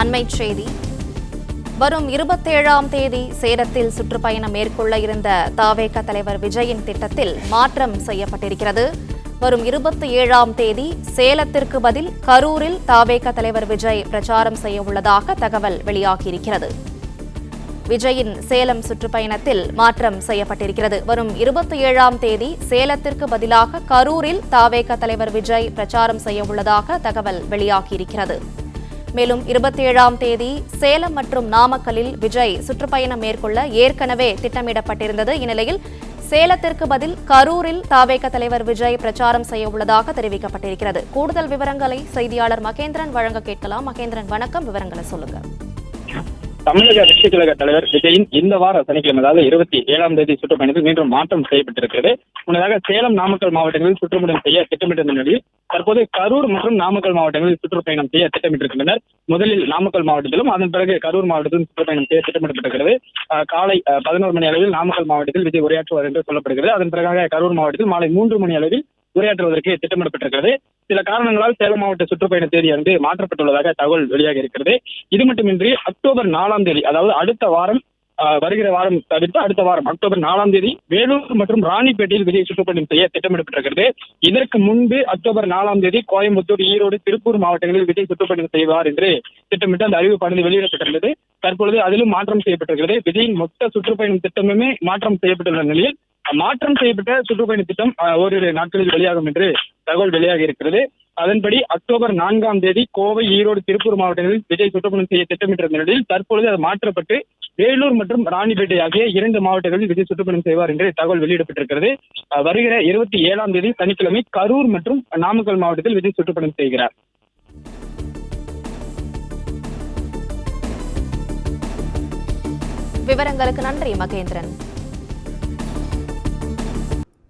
அண்மைச் செய்தி. வரும் இருபத்தேழாம் தேதி சேலத்தில் சுற்றுப்பயணம் மேற்கொள்ள இருந்த தாவேக தலைவர் விஜயின் திட்டத்தில் மாற்றம் செய்யப்பட்டிருக்கிறது. வரும் இருபத்தி ஏழாம் தேதி சேலத்திற்கு பதில் கரூரில் தாவேக தலைவர் விஜய் பிரச்சாரம் செய்ய உள்ளதாக தகவல் வெளியாகியிருக்கிறது. விஜயின் சேலம் சுற்றுப்பயணத்தில் மாற்றம் செய்யப்பட்டிருக்கிறது. வரும் இருபத்தி ஏழாம் தேதி சேலத்திற்கு பதிலாக கரூரில் தாவேக தலைவர் விஜய் பிரச்சாரம் செய்ய உள்ளதாக தகவல் வெளியாகியிருக்கிறது. மேலும் இருபத்தி ஏழாம் தேதி சேலம் மற்றும் நாமக்கல்லில் விஜய் சுற்றுப்பயணம் மேற்கொள்ள ஏற்கனவே திட்டமிடப்பட்டிருந்தது. இந்நிலையில் சேலத்திற்கு பதில் கரூரில் தாவேக தலைவர் விஜய் பிரச்சாரம் செய்ய உள்ளதாக தெரிவிக்கப்பட்டிருக்கிறது. கூடுதல் விவரங்களை செய்தியாளர் மகேந்திரன் வழங்க கேட்கலாம். மகேந்திரன் வணக்கம். விவரங்களை சொல்லுங்க. தமிழக வெற்றி கழக தலைவர் விஜயின் இந்த வார சனிக்கிழமை அதாவது இருபத்தி ஏழாம் தேதி சுற்றுப்பயணத்தில் மீண்டும் மாற்றம் செய்யப்பட்டிருக்கிறது. முன்னதாக சேலம் நாமக்கல் மாவட்டங்களில் சுற்றுப்பயணம் செய்ய திட்டமிட்டிருந்த நிலையில் தற்போது கரூர் மற்றும் நாமக்கல் மாவட்டங்களில் சுற்றுப்பயணம் செய்ய திட்டமிட்டிருக்கின்றனர். முதலில் நாமக்கல் மாவட்டத்திலும் அதன் பிறகு கரூர் மாவட்டத்திலும் சுற்றுப்பயணம் செய்ய திட்டமிடப்பட்டிருக்கிறது காலை பதினோரு மணி அளவில் நாமக்கல் மாவட்டத்தில் விஜய் உரையாற்றுவார் என்று சொல்லப்படுகிறது. அதன் பிறகாக கரூர் மாவட்டத்தில் மாலை மூன்று மணி அளவில் உரையாற்றுவதற்கு திட்டமிடப்பட்டிருக்கிறது. சில காரணங்களால் சேலம் மாவட்ட சுற்றுப்பயண தேதி வந்து மாற்றப்பட்டுள்ளதாக தகவல் வெளியாக இருக்கிறது. இது மட்டுமின்றி அக்டோபர் நாலாம் தேதி அதாவது அடுத்த வாரம் வருகிற வாரம் தவிர்த்து அடுத்த வாரம் அக்டோபர் நாலாம் தேதி வேலூர் மற்றும் ராணிப்பேட்டையில் விஜய் சுற்றுப்பயணம் செய்ய திட்டமிடப்பட்டிருக்கிறது. இதற்கு முன்பு அக்டோபர் நாலாம் தேதி கோயம்புத்தூர் ஈரோடு திருப்பூர் மாவட்டங்களில் விஜய் சுற்றுப்பயணம் செய்வார் என்று திட்டமிட்டு அந்த அறிவிப்பானது வெளியிடப்பட்டிருந்தது. தற்பொழுது அதிலும் மாற்றம் செய்யப்பட்டிருக்கிறது. விஜயின் மொத்த சுற்றுப்பயணம் திட்டமுமே மாற்றம் செய்யப்பட்டுள்ள நிலையில் மாற்றம் செய்யப்பட்ட சுற்றுப்பயண திட்டம் ஓரிரு நாட்களில் வெளியாகும் என்று தகவல் வெளியாகி இருக்கிறது. அதன்படி அக்டோபர் நான்காம் தேதி கோவை ஈரோடு திருப்பூர் மாவட்டங்களில் விஜய் சுற்றுப்பயணம் செய்ய திட்டமிட்டிருந்த நிலையில் தற்பொழுது அது மாற்றப்பட்டு வேலூர் மற்றும் ராணிப்பேட்டை ஆகிய இரண்டு மாவட்டங்களில் விஜய் சுற்றுப்பயணம் செய்வார் என்று தகவல் வெளியிடப்பட்டிருக்கிறது. வருகிற இருபத்தி ஏழாம் தேதி சனிக்கிழமை கரூர் மற்றும் நாமக்கல் மாவட்டத்தில் விஜய் சுற்றுப்பயணம் செய்கிறார். விவரங்களுக்கு நன்றி மகேந்திரன்.